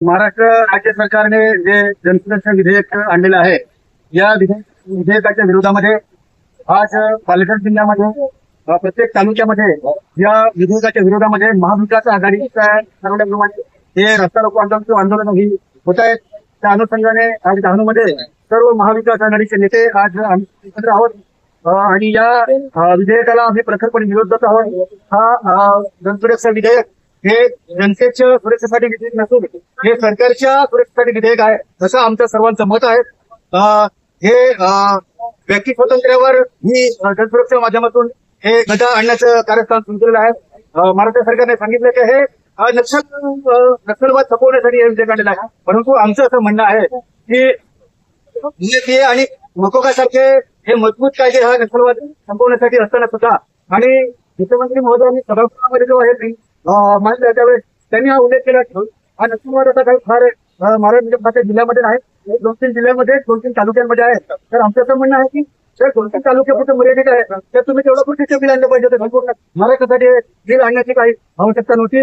महाराष्ट्र राज्य सरकारने जे जनसुरक्षा विधेयक आणलेलं आहे या विधेयकाच्या विरोधामध्ये आज पालघर जिल्ह्यामध्ये प्रत्येक तालुक्यामध्ये या विधेयकाच्या विरोधामध्ये महाविकास आघाडीच्या ठरवल्याप्रमाणे हे रस्ता रोको आंदोलन किंवा आंदोलन ही होत आहेत. त्या अनुषंगाने आज डहाणूमध्ये सर्व महाविकास आघाडीचे नेते आज एकत्र आहोत. आणि या विधेयकाला आम्ही प्रखरपणे विरोध करत आहोत. हा जनसुरक्षा विधेयक हे जनतेच्या सुरक्षेसाठी विधेयक नसून हे सरकारच्या सुरक्षेसाठी विधेयक आहे असं आमचं सर्वांचं मत आहे. हे व्यक्ती स्वातंत्र्यावर ही जनसुरक्षा माध्यमातून हे गदा आणण्याचं कार्यस्थान सुरू केलेलं आहे महाराष्ट्र सरकारने सांगितलं की हे नक्षल नक्षलवाद थपवण्यासाठी हे विधेयक आणलेलं आहे. परंतु आमचं असं म्हणणं आहे की आणि मकोकासारखे हे मजबूत कायदे हा नक्षलवाद संपवण्यासाठी असताना सुद्धा आणि मुख्यमंत्री महोदयांनी सभागृहामध्ये जेव्हा हे बिल त्यावेळेस त्यांनी हा उल्लेख केला की हा नक्षलवाद आता काही फार महाराज म्हणजे जिल्ह्यामध्ये नाही. एक दोन तीन जिल्ह्यामध्ये दोन तीन तालुक्यांमध्ये आहे. तर आमचं असं म्हणणं आहे की जर दोन तीन तालुक्यापुरतं मर्यादित आहे तर तुम्ही तेवढं पुढचे बिल आणलं पाहिजे. होतं संपूर्ण महाराष्ट्रासाठी बिल आणण्याची काही आवश्यकता नव्हती.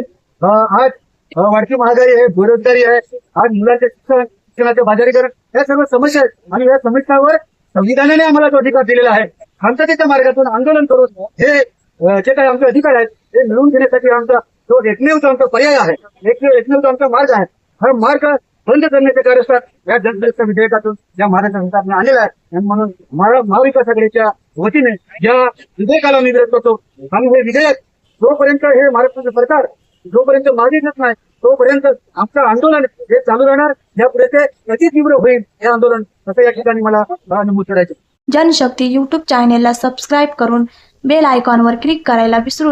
आज वाढती महागाई आहे बेरोजगारी आहे आज मुलांचे शिक्षण शिक्षणाचे बाजारीकरण या सर्व समस्या आहेत. आणि या समस्यावर संविधानाने आम्हाला तो अधिकार दिलेला आहे शांततेच्या मार्गातून आंदोलन करून हे जे काही आमचे अधिकार आहेत ते मिळवून घेण्यासाठी आमचा तो एकमेव जो आमचा पर्याय आहे एकमेव एकमेव आमचा मार्ग आहे. हा मार्ग बंद करण्याचे कार्यस्थान या जनसुरक्षा विधेयकातून या महाराष्ट्र सरकारने आणलेला आहे. आणि म्हणून महाविकास आघाडीच्या वतीने या विधेयकाला मी विरोध करतो. आणि हे विधेयक जोपर्यंत हे महाराष्ट्राचं सरकार जोपर्यंत मागे घेत नाही तोपर्यंत आमचं आंदोलन हे चालू राहणार. यापुढे ते अति तीव्र होईल हे आंदोलन. असं या ठिकाणी मला नमूद करायचं जनशक्ती युट्यूब चॅनेलला सबस्क्राईब करून बेल आयकॉनवर क्लिक करायला विसरू